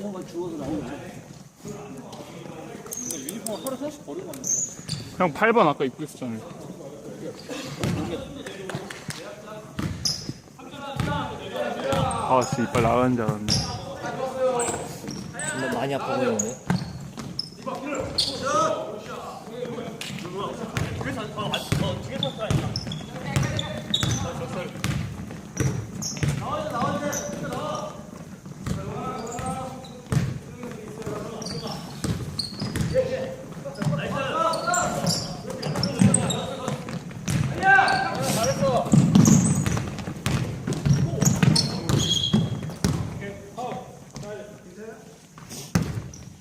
조금만 주워서. 근데 유니폼 하루 하나씩 버리고 거야. 형 8번 아까 입고 있었잖아요. 아, 씨, 이빨 나가는 줄 알았네. 정말 많이 아파 보이는데.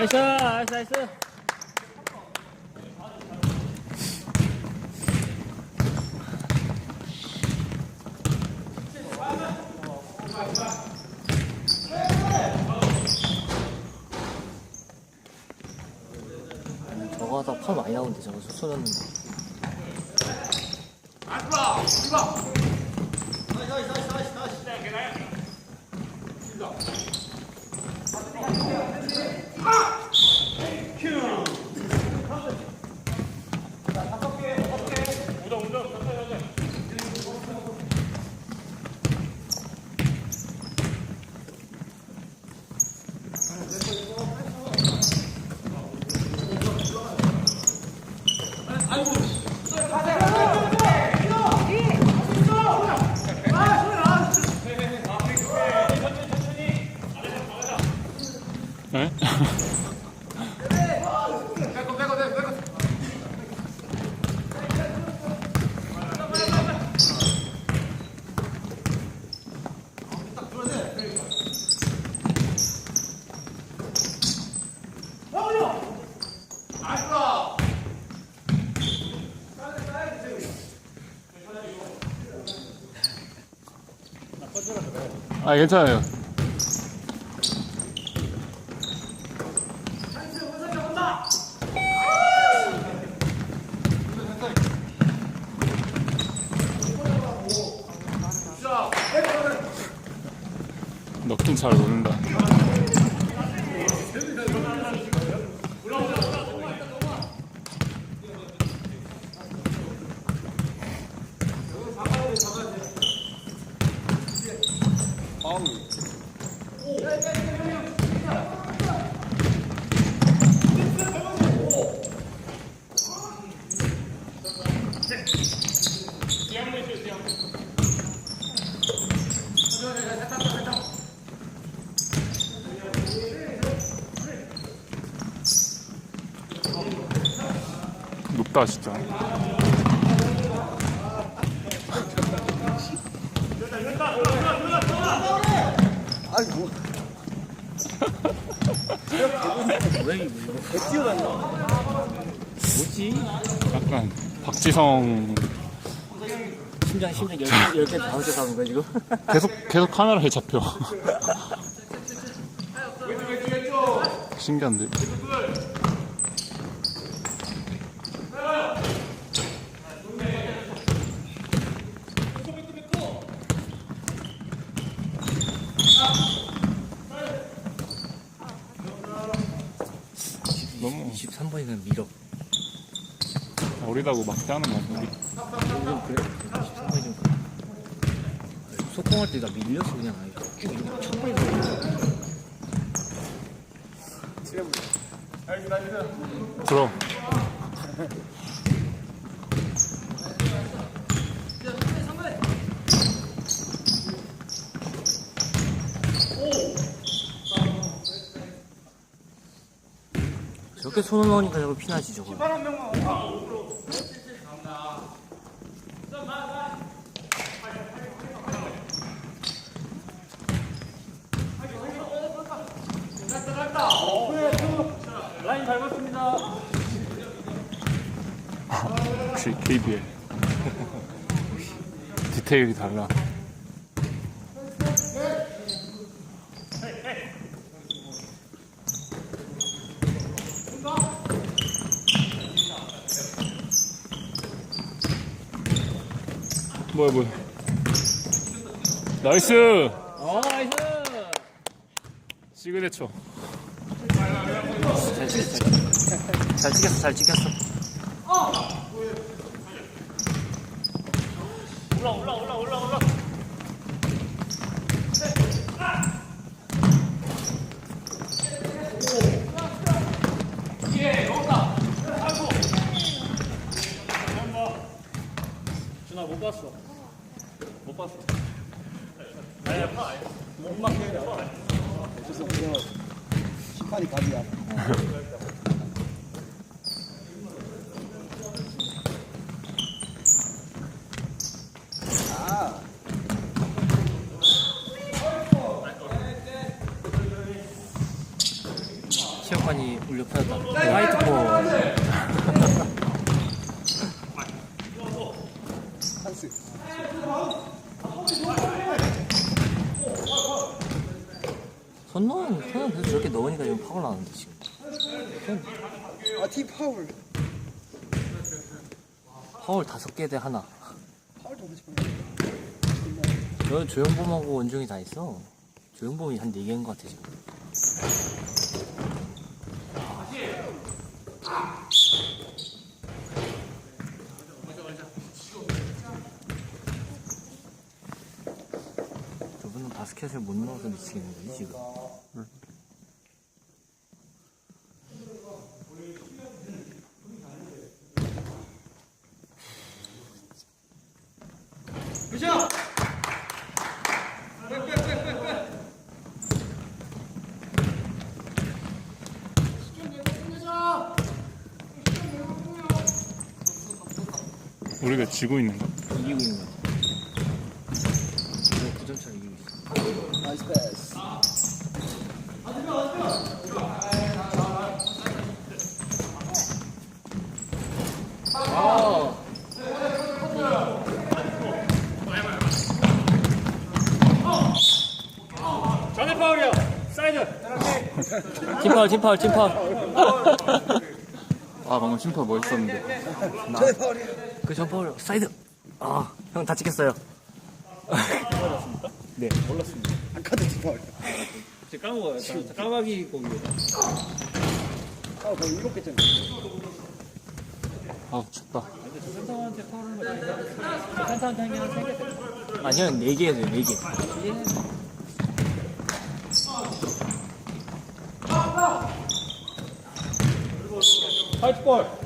나이스, 나이스, 나이스. 저거 하다 펄 많이 나오는데 저거 쏟았는데 네? 아, 괜찮아요. 넣긴 잘노 는다. 높다, 진짜. 왜? 왜 뛰어다녀? 뭐지? 약간 박지성 심장 심장 10개, 10개 다섯 개 사는 거야 지금? 계속 계속 카메라에 잡혀. 신기한데. 너무 23번이면 밀어 어리다고 막대하는 거 같아. 좀 그래? 23번이 좀 그래 소통할 때나 밀려서 그냥 아예 쭉 이렇게 첫 번에 들어. 저렇게 손을 넣으니까 저거 피나지 저거 라인 밟았습니다. 역시 KBL. 디테일이 달라. 뭐야 뭐야. 나이스! 어 나이스 시그네처. 잘 찍혔어 잘 찍혔어. 잘 찍혔어 준아 못 봤어. 못 봤어. 아니야, 못 맞게 해라. 어쩔 수 없어. 심판이 각이야. 아, 체육관이 울려 퍼졌다 화이트볼 손 넣은 손은 계속 저렇게 넣으니까 좀 파울 나는데 지금 아, 팀 파울. 파울 다섯 개 대 하나 파울도 하지 마. 너 조영범하고 원중이 다 있어 조영범이 한 네 개인 것 같아 지금 바스켓을 못 넣어서 미치겠는 거지 지금. 우리가 지고 있는 거? 이기고 있는 거야 이거 9점 차로 이기고 있어 나이스 패스. 전에 파울이야 사이드 팀파울 팀파울 팀파울 아 방금 심판 멋있었는데 파울이야. 그 점파울 사이드 아 형 다 찍혔어요 네. 아까도 팀 파울이야. 제 까먹어요. 까마귀 거기. 아, 거의 일곱 개짜리. 아 춥다 아니요 4개 해야 돼요 4개. 화이트볼.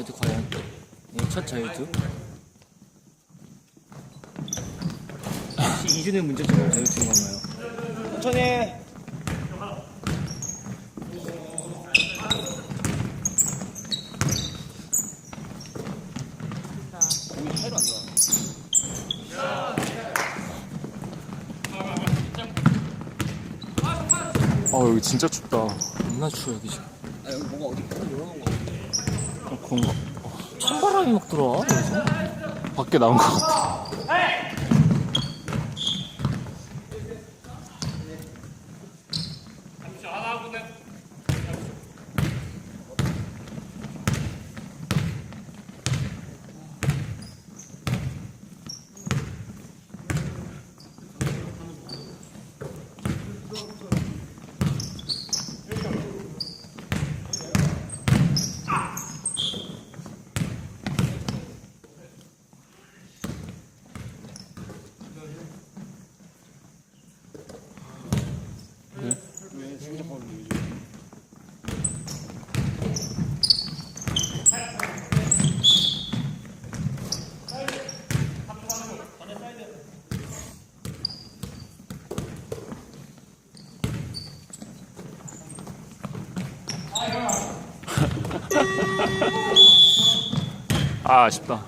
자유투 과연 네, 첫 자유투 혹시 이준의 문제점은 자유투인 건가요? 천천히. 아 여기 진짜 춥다. 겁나 추워 여기 지금. 아, 여기 뭐가 어디 올라간 거. 어, 그런가 찬바람이 막 들어와? 밖에 나온 것 같아 아, 아쉽다.